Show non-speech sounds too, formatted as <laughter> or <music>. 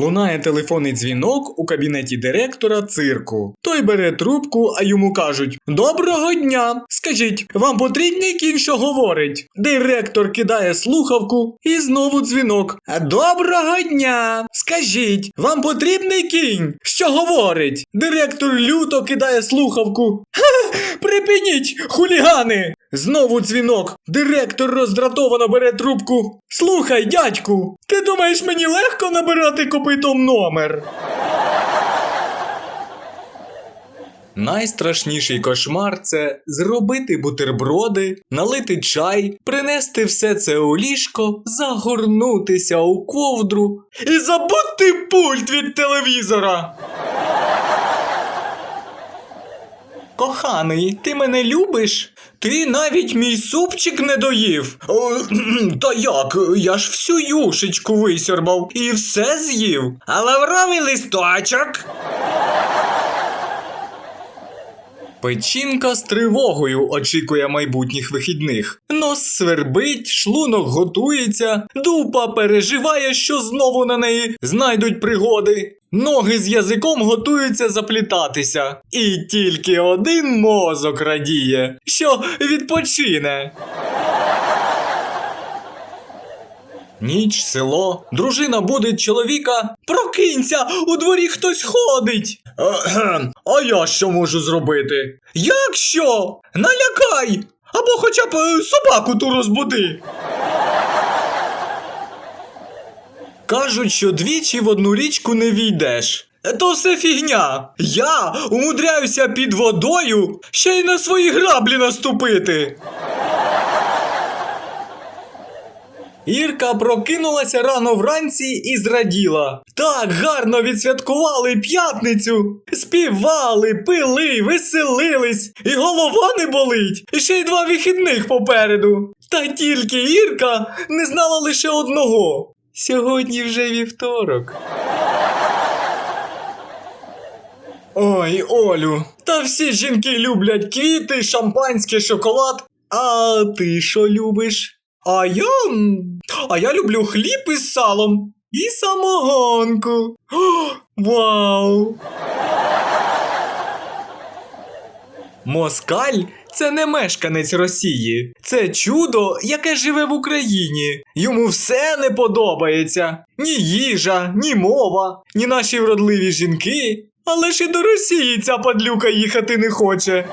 Лунає телефонний дзвінок у кабінеті директора цирку. Той бере трубку, а йому кажуть: Доброго дня! Скажіть, вам потрібний кінь, що говорить? Директор кидає слухавку і знову дзвінок. Доброго дня! Скажіть, вам потрібний кінь, що говорить? Директор люто кидає слухавку. Ха! Припиніть, хулігани! Знову дзвінок. Директор роздратовано бере трубку. Слухай, дядьку, ти думаєш, мені легко набирати копитом номер? Найстрашніший кошмар це зробити бутерброди, налити чай, принести все це у ліжко, загорнутися у ковдру і забути пульт від телевізора. Коханий, ти мене любиш? Ти навіть мій супчик не доїв. <clears throat> Та як? Я ж всю юшечку висірбав і все з'їв. А лавровий листочок. Печінка з тривогою очікує майбутніх вихідних. Нос свербить, шлунок готується, дупа переживає, що знову на неї знайдуть пригоди. Ноги з язиком готуються заплітатися. І тільки один мозок радіє, що відпочине. Ніч, село, дружина будить чоловіка. Прокинься, у дворі хтось ходить. А я що можу зробити? Як що? Налякай! Або хоча б е, собаку ту розбуди. Кажуть, що двічі в одну річку не війдеш. Е, То все фігня. Я умудряюся під водою ще й на свої граблі наступити. Ірка прокинулася рано вранці і зраділа. Так гарно відсвяткували п'ятницю. Співали, пили, веселились, і голова не болить, і ще й два вихідних попереду. Та тільки Ірка не знала лише одного. Сьогодні вже вівторок. Ой, Олю, та всі жінки люблять квіти, шампанське, шоколад. А ти що любиш? А я. А я люблю хліб із салом і самогонку. О, вау! Москаль це не мешканець Росії. Це чудо, яке живе в Україні. Йому все не подобається: ні їжа, ні мова, ні наші вродливі жінки. Але ж і до Росії ця падлюка їхати не хоче.